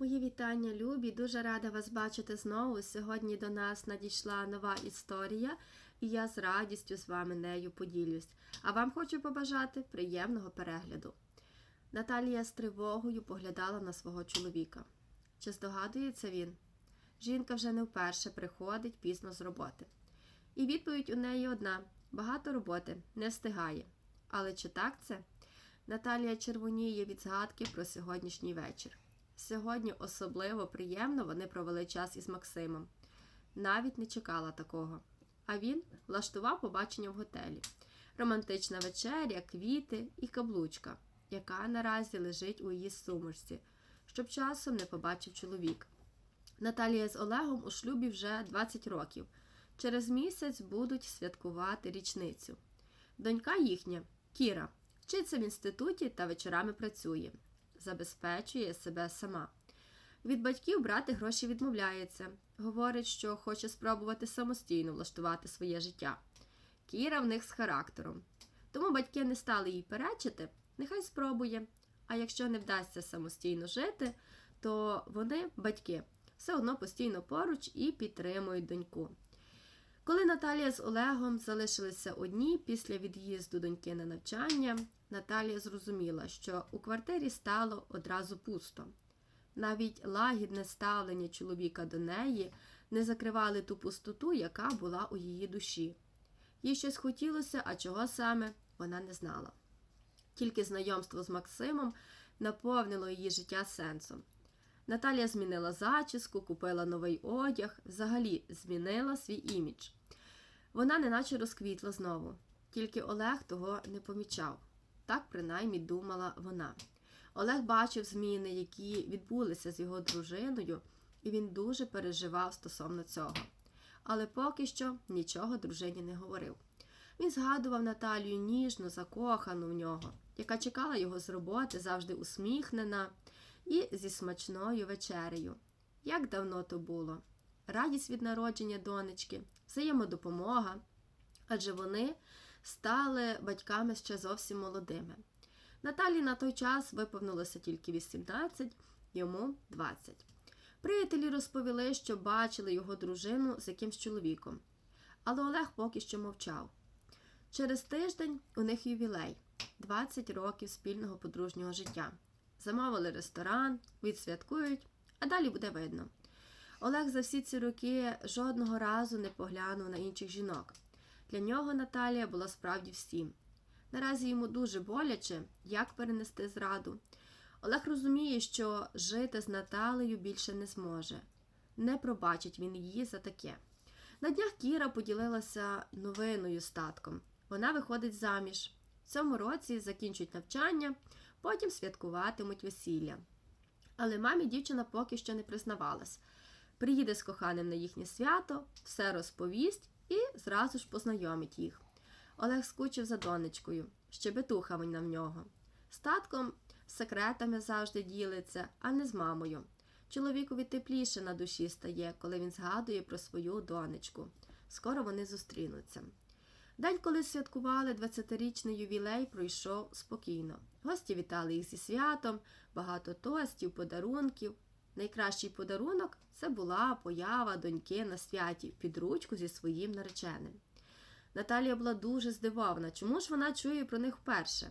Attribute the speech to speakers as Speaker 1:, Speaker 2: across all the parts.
Speaker 1: Мої вітання, любі. Дуже рада вас бачити знову. Сьогодні до нас надійшла нова історія, і я з радістю з вами нею поділюсь. А вам хочу побажати приємного перегляду. Наталія з тривогою поглядала на свого чоловіка. Чи здогадується він? Жінка вже не вперше приходить пізно з роботи. І відповідь у неї одна: багато роботи, не встигає. Але чи так це? Наталія червоніє від згадки про сьогоднішній вечір. Сьогодні особливо приємно вони провели час із Максимом. Навіть не чекала такого. А він влаштував побачення в готелі. Романтична вечеря, квіти і каблучка, яка наразі лежить у її сумочці, щоб часом не побачив чоловік. Наталія з Олегом у шлюбі вже 20 років. Через місяць будуть святкувати річницю. Донька їхня, Кіра, вчиться в інституті та вечорами працює забезпечує себе сама. Від батьків брати гроші відмовляється, говорить, що хоче спробувати самостійно влаштувати своє життя. Кіра в них з характером. Тому батьки не стали їй перечити, нехай спробує. А якщо не вдасться самостійно жити, то вони, батьки, все одно постійно поруч і підтримують доньку. Коли Наталія з Олегом залишилися одні після від'їзду доньки на навчання, Наталія зрозуміла, що у квартирі стало одразу пусто. Навіть лагідне ставлення чоловіка до неї не закривали ту пустоту, яка була у її душі. Їй щось хотілося, а чого саме вона не знала. Тільки знайомство з Максимом наповнило її життя сенсом. Наталія змінила зачіску, купила новий одяг, взагалі змінила свій імідж. Вона неначе розквітла знову, тільки Олег того не помічав. Так принаймні думала вона. Олег бачив зміни, які відбулися з його дружиною, і він дуже переживав стосовно цього. Але поки що нічого дружині не говорив. Він згадував Наталію ніжно, закохану в нього, яка чекала його з роботи, завжди усміхнена і зі смачною вечерею. Як давно то було? Радість від народження донечки, взаємодопомога, адже вони стали батьками ще зовсім молодими. Наталі на той час виповнилося тільки 18, йому 20. Приятелі розповіли, що бачили його дружину з якимсь чоловіком, але Олег поки що мовчав. Через тиждень у них ювілей 20 років спільного подружнього життя. Замовили ресторан, відсвяткують, а далі буде видно. Олег за всі ці роки жодного разу не поглянув на інших жінок. Для нього Наталія була справді всім. Наразі йому дуже боляче, як перенести зраду. Олег розуміє, що жити з Наталею більше не зможе. Не пробачить він її за таке. На днях Кіра поділилася новиною з татком. Вона виходить заміж. В цьому році закінчують навчання, потім святкуватимуть весілля. Але мамі дівчина поки що не признавалась. Приїде з коханим на їхнє свято, все розповість і зразу ж познайомить їх. Олег скучив за донечкою, щебетуха вона в нього. З татком секретами завжди ділиться, а не з мамою. Чоловікові тепліше на душі стає, коли він згадує про свою донечку. Скоро вони зустрінуться. День, коли святкували 20-річний ювілей, пройшов спокійно. Гості вітали їх зі святом, багато тостів, подарунків. Найкращий подарунок це була поява доньки на святі під ручку зі своїм нареченим. Наталія була дуже здивована, чому ж вона чує про них вперше.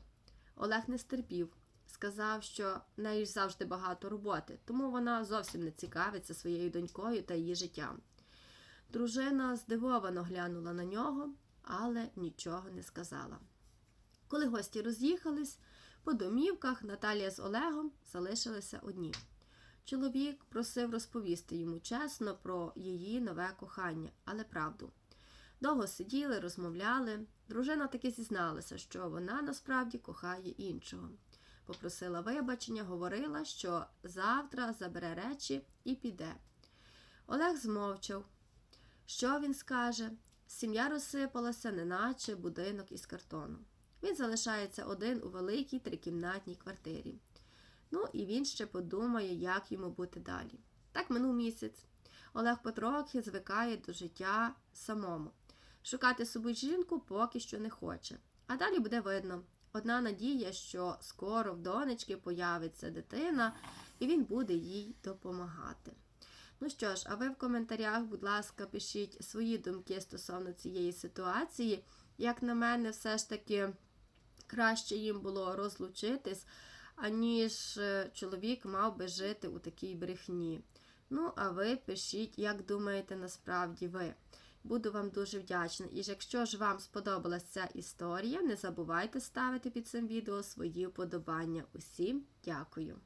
Speaker 1: Олег не стерпів, сказав, що в неї ж завжди багато роботи, тому вона зовсім не цікавиться своєю донькою та її життям. Дружина здивовано глянула на нього, але нічого не сказала. Коли гості роз'їхались, по домівках Наталія з Олегом залишилися одні. Чоловік просив розповісти йому чесно про її нове кохання, але правду. Довго сиділи, розмовляли. Дружина таки зізналася, що вона насправді кохає іншого. Попросила вибачення, говорила, що завтра забере речі і піде. Олег змовчав. Що він скаже? Сім'я розсипалася, неначе будинок із картону. Він залишається один у великій трикімнатній квартирі. Ну і він ще подумає, як йому бути далі. Так минув місяць. Олег потрохи звикає до життя самому. Шукати собі жінку поки що не хоче. А далі буде видно. Одна надія, що скоро в донечки появиться дитина, і він буде їй допомагати. Ну що ж, а ви в коментарях, будь ласка, пишіть свої думки стосовно цієї ситуації. Як на мене, все ж таки краще їм було розлучитись, аніж е, чоловік мав би жити у такій брехні. Ну, а ви пишіть, як думаєте насправді ви. Буду вам дуже вдячна. І якщо ж вам сподобалася ця історія, не забувайте ставити під цим відео свої вподобання. Усім дякую!